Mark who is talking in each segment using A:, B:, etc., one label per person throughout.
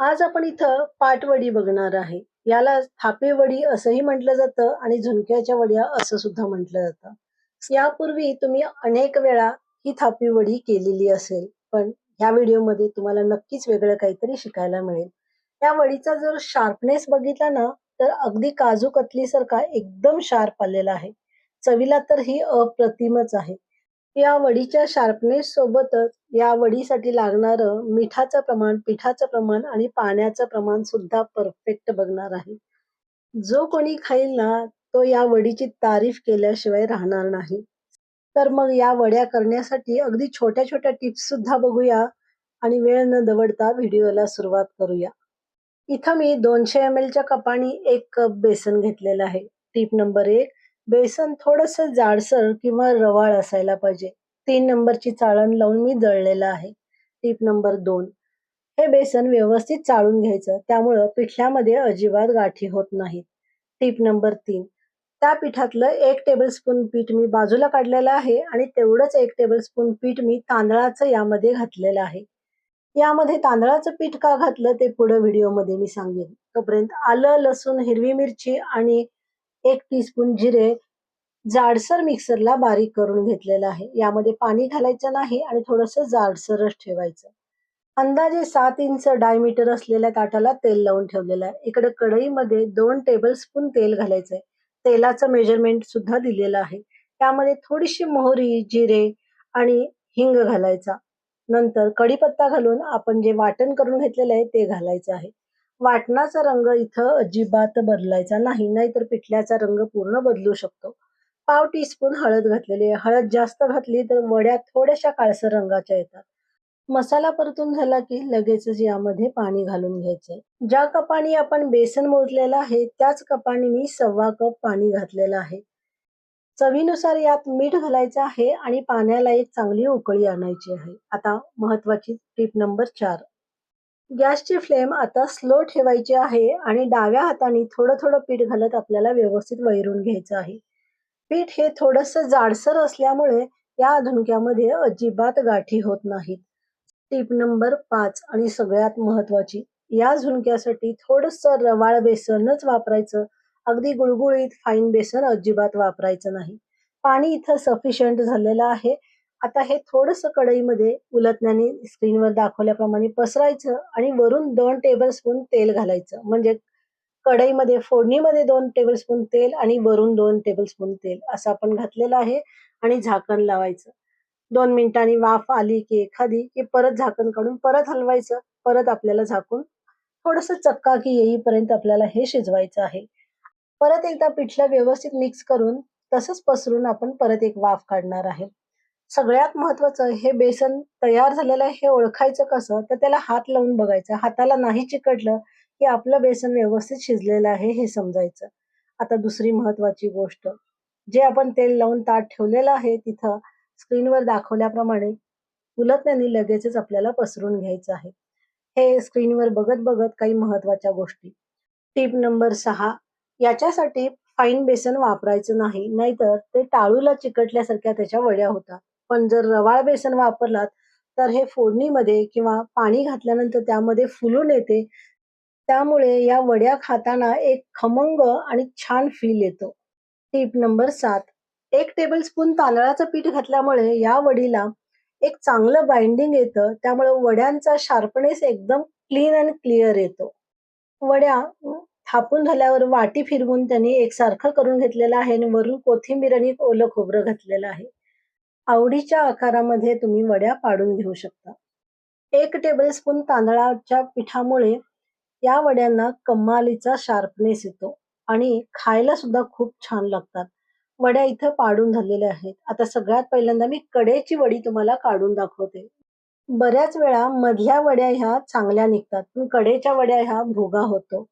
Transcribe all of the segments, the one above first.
A: आज आपण इथं पाटवडी बघणार आहे. याला थापेवडी असंही म्हटलं जातं आणि झुणक्याच्या वड्या असं सुद्धा म्हटलं जातं. यापूर्वी तुम्ही अनेक वेळा ही थापेवडी केलेली असेल पण ह्या व्हिडिओमध्ये तुम्हाला नक्कीच वेगळं काहीतरी शिकायला मिळेल. या वडीचा जर शार्पनेस बघितला ना तर अगदी काजू कतलीसारखा एकदम शार्प आलेला आहे. चवीला तर ही अप्रतिमच आहे. या वडीच्या शार्पनेस सोबतच या वडीसाठी लागणारं मिठाचं प्रमाण पिठाचं प्रमाण आणि पाण्याचं प्रमाण सुद्धा परफेक्ट बघणार आहे. जो कोणी खाईल ना तो या वडीची तारीफ केल्याशिवाय राहणार नाही. तर मग या वड्या करण्यासाठी अगदी छोट्या छोट्या टिप्स सुद्धा बघूया आणि वेळ न दवडता व्हिडिओला सुरुवात करूया. इथं मी दोनशे एम च्या कपाने एक कप बेसन घेतलेलं आहे. टीप नंबर एक बेसन थोडस जाडसर किंवा रवाळ असायला पाहिजे. तीन नंबरची चाळण लावून मी जळलेलं आहे. टीप नंबर दोन. हे बेसन व्यवस्थित चाळून घ्यायचं. त्यामुळं पिठल्यामध्ये अजिबात गाठी होत नाहीत. टीप नंबर तीन. त्या पिठातलं एक टेबलस्पून पीठ मी बाजूला काढलेलं आहे आणि तेवढंच एक टेबलस्पून पीठ मी तांदळाचं यामध्ये घातलेलं आहे. यामध्ये तांदळाचं पीठ का घातलं ते पुढे व्हिडिओमध्ये मी सांगेन. तोपर्यंत आलं लसूण हिरवी मिरची आणि एक टीस्पून जिरे जाडसर मिक्सरला बारीक करून घेतलेलं आहे. यामध्ये पाणी घालायचं नाही आणि थोडस जाडसरच ठेवायचं. अंदाजे सात इंच डायमीटर असलेल्या ताटाला तेल लावून ठेवलेलं आहे. इकडे कढईमध्ये दोन टेबल स्पून तेल घालायचंय तेलाचं मेजरमेंट सुद्धा दिलेलं आहे. त्यामध्ये थोडीशी मोहरी जिरे आणि हिंग घालायचा. नंतर कढीपत्ता घालून आपण जे वाटण करून घेतलेलं आहे ते घालायचं आहे. वाटणाचा रंग इथं अजिबात बदलायचा नाही नाहीतर पिठल्याचा रंग पूर्ण बदलू शकतो. पाव टीस्पून हळद घातलेली आहे. हळद जास्त घातली तर वड्या थोड्याशा काळसर रंगाच्या येतात. मसाला परतून झाला की लगेचच यामध्ये पाणी घालून घ्यायचंय ज्या कपाने आपण बेसन मोजलेलं आहे त्याच कपाने मी सव्वा कप पाणी घातलेलं आहे. चवीनुसार यात मीठ घालायचं आहे आणि पाण्याला एक चांगली उकळी आणायची आहे. आता महत्वाची टीप नंबर चार. गॅसची फ्लेम आता स्लो ठेवायची आहे आणि डाव्या हाताने थोडं थोडं पीठ घालत आपल्याला व्यवस्थित वैरून घ्यायचं आहे. पीठ हे थोडस जाडसर असल्यामुळे या धुणक्यामध्ये अजिबात गाठी होत नाहीत. टीप नंबर पाच आणि सगळ्यात महत्वाची या झुणक्यासाठी थोडस रवाळ बेसनच वापरायचं. अगदी गुळगुळीत फाईन बेसन अजिबात वापरायचं नाही. पाणी इथं सफिशियंट झालेलं आहे. आता हे थोडस कढईमध्ये उलटण्याने स्क्रीनवर दाखवल्याप्रमाणे पसरायचं आणि वरून दोन टेबल स्पून तेल घालायचं. म्हणजे कढईमध्ये फोडणीमध्ये दोन टेबलस्पून तेल आणि वरून दोन टेबलस्पून तेल. असं आपण घातलेलं आहे आणि झाकण लावायचं. दोन मिनिटांनी वाफ आली की एखादी की परत झाकण काढून परत हलवायचं. परत आपल्याला झाकून थोडस चक्का की येईपर्यंत आपल्याला हे शिजवायचं आहे. परत एकदा पिठलं व्यवस्थित मिक्स करून तसंच पसरून आपण परत एक वाफ काढणार आहे. सगळ्यात महत्वाचं हे बेसन तयार झालेलं आहे हे ओळखायचं कसं? तर त्याला हात लावून बघायचं. हाताला नाही चिकटलं की आपलं बेसन व्यवस्थित शिजलेलं आहे हे समजायचं. आता दुसरी महत्वाची गोष्ट जे आपण तेल लावून ताट ठेवलेलं आहे तिथं स्क्रीनवर दाखवल्याप्रमाणे उलटण्याने लगेचच आपल्याला पसरून घ्यायचं आहे. हे स्क्रीनवर बघत बघत काही महत्त्वाच्या गोष्टी. टीप नंबर सहा याच्यासाठी फाईन बेसन वापरायचं नाही नाहीतर ते टाळूला चिकटल्यासारख्या त्याच्या वड्या होतात. पण जर रवाळ बेसन वापरलात तर हे फोडणीमध्ये किंवा पाणी घातल्यानंतर त्यामध्ये फुलून येते त्यामुळे या वड्या खाताना एक खमंग आणि छान फील येतो. टीप नंबर सात. एक टेबलस्पून तांदळाचं पीठ घातल्यामुळे या वडीला एक चांगलं बाइंडिंग येतं. त्यामुळे वड्यांचा शार्पनेस एकदम क्लीन अँड क्लिअर येतो. वड्या थापून झाल्यावर वाटी फिरवून त्यांनी एकसारखं करून घेतलेलं आहे आणि वरून कोथिंबीर आणि ओलं खोबरं घातलेलं आहे. आवडीच्या आकारामध्ये तुम्ही वड्या पाडून घेऊ शकता. एक टेबलस्पून तांदळाच्या पिठामुळे या वड्यांना कमालीचा शार्पनेस येतो आणि खायला सुद्धा खूप छान लागतात. वड्या इथं पाडून झालेल्या आहेत. आता सगळ्यात पहिल्यांदा मी कडेची वडी तुम्हाला काढून दाखवते. बऱ्याच वेळा मधल्या वड्या ह्या चांगल्या निघतात पण कडेच्या वड्या ह्या भोगा होतो.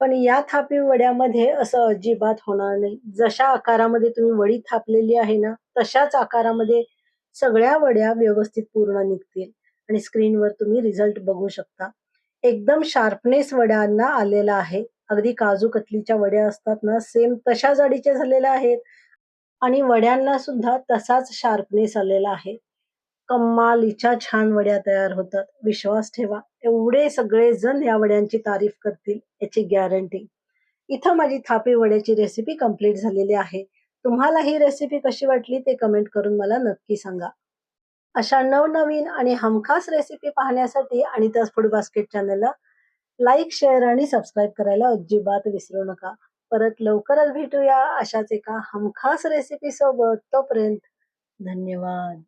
A: पण या थापी वड्यामध्ये असं अजिबात होणार नाही. जशा आकारामध्ये तुम्ही वडी थापलेली आहे ना तशाच आकारामध्ये सगळ्या वड्या व्यवस्थित पूर्ण निघतील आणि स्क्रीनवर तुम्ही रिझल्ट बघू शकता. एकदम शार्पनेस वड्यांना आलेला आहे. अगदी काजू कतलीच्या वड्या असतात ना सेम तशा जाडीच्या झालेल्या आहेत. आणि वड्यांना सुद्धा तसाच शार्पनेस आलेला आहे. कम्मालीच्या छान वड्या तयार होतात. विश्वास ठेवा. एवढे सगळे जण या वड्यांची तारीफ करतील याची गॅरंटी इथं माझी थापी वड्याची रेसिपी कंप्लीट झालेली आहे. तुम्हाला ही रेसिपी कशी वाटली ते कमेंट करून मला नक्की सांगा. अशा नवनवीन आणि हमखास रेसिपी पाहण्यासाठी आणि त्याच फूड बास्केट चॅनलला लाईक शेअर आणि सबस्क्राईब करायला अजिबात विसरू नका. परत लवकरच भेटूया अशाच एका हमखास रेसिपी सोबत. तोपर्यंत धन्यवाद.